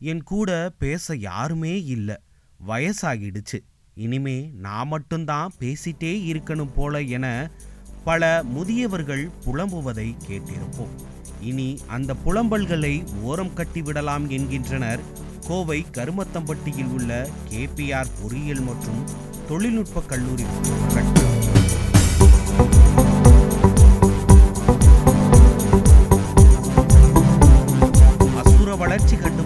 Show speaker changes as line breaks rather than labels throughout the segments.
என் கூட பேச யாருமே இல்லை. வயசாகிடுச்சு. இனிமே நான் மட்டும்தான் பேசிட்டே இருக்கணும் போல என பல முதியவர்கள் புலம்புவதை கேட்டிருப்போம். இனி அந்த புலம்பல்களை ஓரம் கட்டிவிடலாம் என்கின்றனர் கோவை கருமத்தம்பட்டியில் உள்ள கேபிஆர் பொறியியல் மற்றும் தொழில்நுட்ப கல்லூரி அசுர வளர்ச்சி கண்டு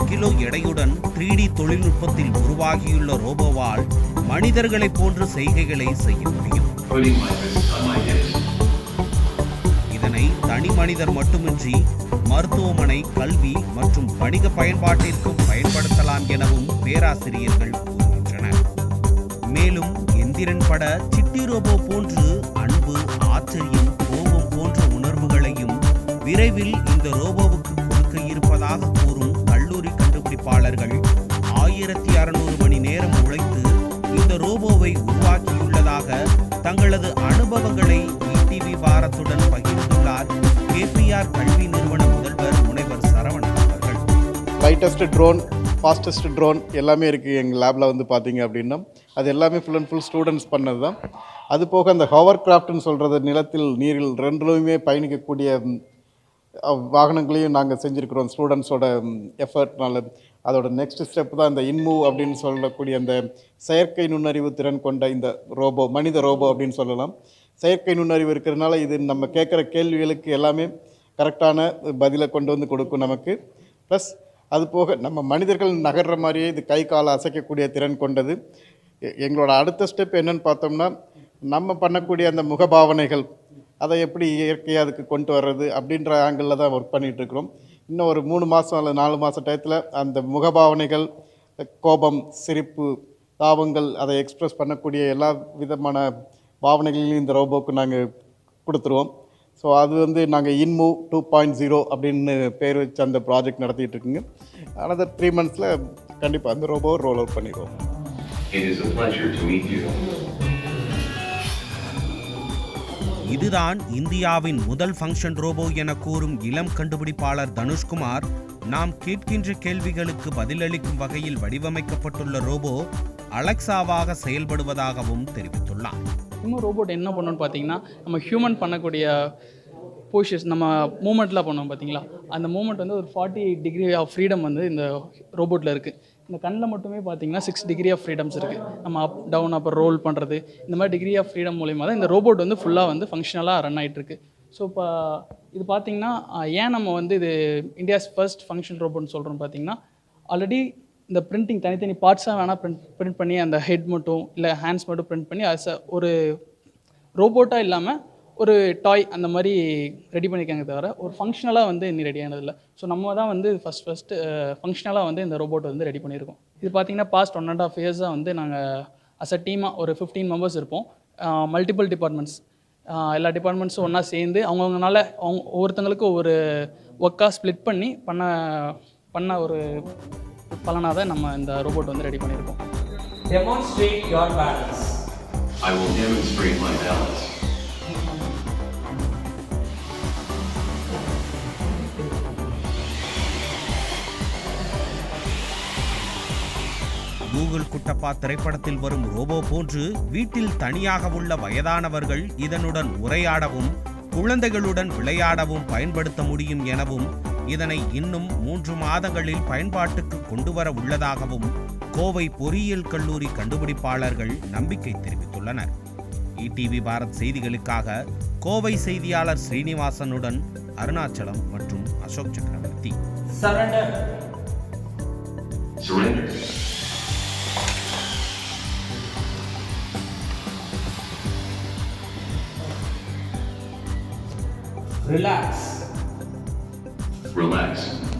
நாற்பது கிலோ எடையுடன் த்ரீ டி தொழில்நுட்பத்தில் உருவாகியுள்ள ரோபோவால் மனிதர்களைப் போன்ற செய்கைகளை செய்ய முடியும். இதனை தனி மனிதர் மட்டுமின்றி மருத்துவமனை கல்வி மற்றும் வணிக பயன்பாட்டிற்கும் பயன்படுத்தலாம் எனவும் பேராசிரியர்கள் கூறுகின்றனர். மேலும் எந்திரன் பட சிட்டி ரோபோ போன்று அன்பு ஆச்சரியம் கோபம் போன்ற உணர்வுகளையும் விரைவில் இந்த ரோபோவுக்கு அனுபவங்களை டிவி வாரத்துடன் பகிர்ந்துள்ளார் கேபிஆர் கல்வி நிறுவன முதல்வர் முனைவர் சரவணன் அவர்கள்.
லைட்டஸ்ட் ட்ரோன் ஃபாஸ்டஸ்ட் ட்ரோன் எல்லாமே இருக்குது எங்கள் லேபில் வந்து பார்த்தீங்க அப்படின்னா. அது எல்லாமே ஃபுல் அண்ட் ஃபுல் ஸ்டூடெண்ட்ஸ் பண்ணது தான் அது போக அந்த ஹவர் கிராஃப்ட்னு சொல்கிறது நிலத்தில் நீரில் ரெண்டுலையுமே பயணிக்கக்கூடிய வாகனங்களையும் நாங்கள் செஞ்சுருக்கிறோம் ஸ்டூடெண்ட்ஸோட எஃபர்ட்னால அதோட நெக்ஸ்ட் ஸ்டெப் தான் இந்த இன்மூவ் அப்படின்னு சொல்லக்கூடிய அந்த செயற்கை நுண்ணறிவு திறன் கொண்ட இந்த ரோபோ மனித ரோபோ அப்படின்னு சொல்லலாம். செயற்கை நுண்ணறிவு இருக்கிறதுனால இது நம்ம கேட்குற கேள்விகளுக்கு எல்லாமே கரெக்டான பதிலை கொண்டு வந்து கொடுக்கும் நமக்கு. ப்ளஸ் அது போக நம்ம மனிதர்கள் நகர்ற மாதிரியே இது கை காலை அசைக்கக்கூடிய திறன் கொண்டது. எங்களோட அடுத்த ஸ்டெப் என்னன்னு பார்த்தோம்னா நம்ம பண்ணக்கூடிய அந்த முகபாவனைகள். அதை எப்படி இயற்கையாக அதுக்கு கொண்டு வர்றது அப்படின்ற ஆங்கிளில் தான் ஒர்க் பண்ணிகிட்டு இருக்கிறோம் இன்னும் ஒரு மூணு மாதம் அல்லது நாலு மாத டயத்தில் அந்த முகபாவனைகள் கோபம் சிரிப்பு தாபங்கள் அதை எக்ஸ்ப்ரெஸ் பண்ணக்கூடிய எல்லா விதமான பாவனைகளையும் இந்த ரோபோக்கு நாங்கள் கொடுத்துருவோம். ஸோ அது வந்து நாங்கள் இன்மூவ் டூ பாயிண்ட் ஜீரோ அப்படின்னு பேர் வச்சு அந்த ப்ராஜெக்ட் நடத்திட்டு இருக்குங்க அனதர் த்ரீ மந்த்ஸில் கண்டிப்பாக அந்த ரோபோ ரோல் அவுட் பண்ணிடுவோம்.
இதுதான் இந்தியாவின் முதல் ஃபங்க்ஷன் ரோபோ என கூறும் இளம் கண்டுபிடிப்பாளர் தனுஷ்குமார். நாம் கேட்கின்ற கேள்விகளுக்கு பதிலளிக்கும் வகையில் வடிவமைக்கப்பட்டுள்ள ரோபோ அலெக்சாவாக செயல்படுவதாகவும் தெரிவித்துள்ளார்.
இன்னும் ரோபோட் என்ன பண்ணுன்னு பார்த்தீங்கன்னா நம்ம ஹியூமன் பண்ணக்கூடிய போஷஸ் நம்ம மூமெண்ட்லாம் பண்ணுவோம் பார்த்தீங்களா? அந்த மூமெண்ட் வந்து ஒரு forty eight degree of freedom வந்து இந்த ரோபோட்டில் இருக்குது இந்த கண்ணில் மட்டுமே பார்த்தீங்கன்னா சிக்ஸ் டிகிரி ஆஃப் ஃப்ரீடம்ஸ் இருக்குது நம்ம அப் டவுன் அப்புறம் ரோல் பண்ணுறது இந்த மாதிரி டிகிரி ஆஃப் ஃப்ரீடம் மூலிமா தான் இந்த ரோபோட் வந்து ஃபுல்லாக வந்து ஃபங்க்ஷனலாக ரன் ஆகிட்டுருக்கு ஸோ இப்போ இது பார்த்தீங்கன்னா ஏன் நம்ம வந்து இது இந்தியாஸ் ஃபர்ஸ்ட் ஃபங்க்ஷன் ரோபோட்னு சொல்கிறோம் பார்த்தீங்கன்னா ஆல்ரெடி இந்த பிரிண்டிங் தனித்தனி பார்ட்ஸாக வேணால் பிரிண்ட் பிரிண்ட் பண்ணி அந்த ஹெட் மட்டும் இல்லை ஹேண்ட்ஸ் மட்டும் பிரிண்ட் பண்ணி அஸ் ஒரு ரோபோட்டாக இல்லாமல் ஒரு டாய் அந்த மாதிரி ரெடி பண்ணியிருக்காங்க தவிர ஒரு ஃபங்க்ஷனலாக வந்து இன்னும் ரெடி ஆனதில்லை. ஸோ நம்ம தான் வந்து ஃபஸ்ட் ஃபஸ்ட்டு ஃபங்க்ஷனலாக வந்து இந்த ரோபோட் வந்து ரெடி பண்ணியிருக்கோம். இது பார்த்தீங்கன்னா பாஸ்ட் ஒன் அண்ட் ஆஃப் இயர்ஸாக வந்து நாங்கள் அஸ் அ டீமாக ஒரு ஃபிஃப்டீன் மெம்பர்ஸ் இருப்போம். மல்டிபிள் டிபார்ட்மெண்ட்ஸ் எல்லா டிபார்ட்மெண்ட்ஸும் ஒன்றா சேர்ந்து அவங்கவுங்கனால அவங்க ஒவ்வொருத்தங்களுக்கும் ஒரு ஒர்க்காக ஸ்ப்ளிட் பண்ணி பண்ண பண்ண ஒரு பலனாக தான் நம்ம இந்த ரோபோட் வந்து ரெடி பண்ணியிருக்கோம்.
Demonstrate your balance.
I will demonstrate my balance.
Koogle Kuttappa திரைப்படத்தில் வரும் ரோபோ போன்று வீட்டில் தனியாக உள்ள வயதானவர்கள் இதனுடன் உரையாடவும் குழந்தைகளுடன் விளையாடவும் பயன்படுத்த முடியும் எனவும் இதனை இன்னும் மூன்று மாதங்களில் பயன்பாட்டுக்கு கொண்டு வர உள்ளதாகவும் கோவை பொறியியல் கல்லூரி கண்டுபிடிப்பாளர்கள் நம்பிக்கை தெரிவித்துள்ளனர். இடிவி பாரத் செய்திகளுக்காக கோவை செய்தியாளர் ஸ்ரீனிவாசனுடன் அருணாச்சலம் மற்றும் அசோக் சக்கரவர்த்தி.
Relax.
Relax.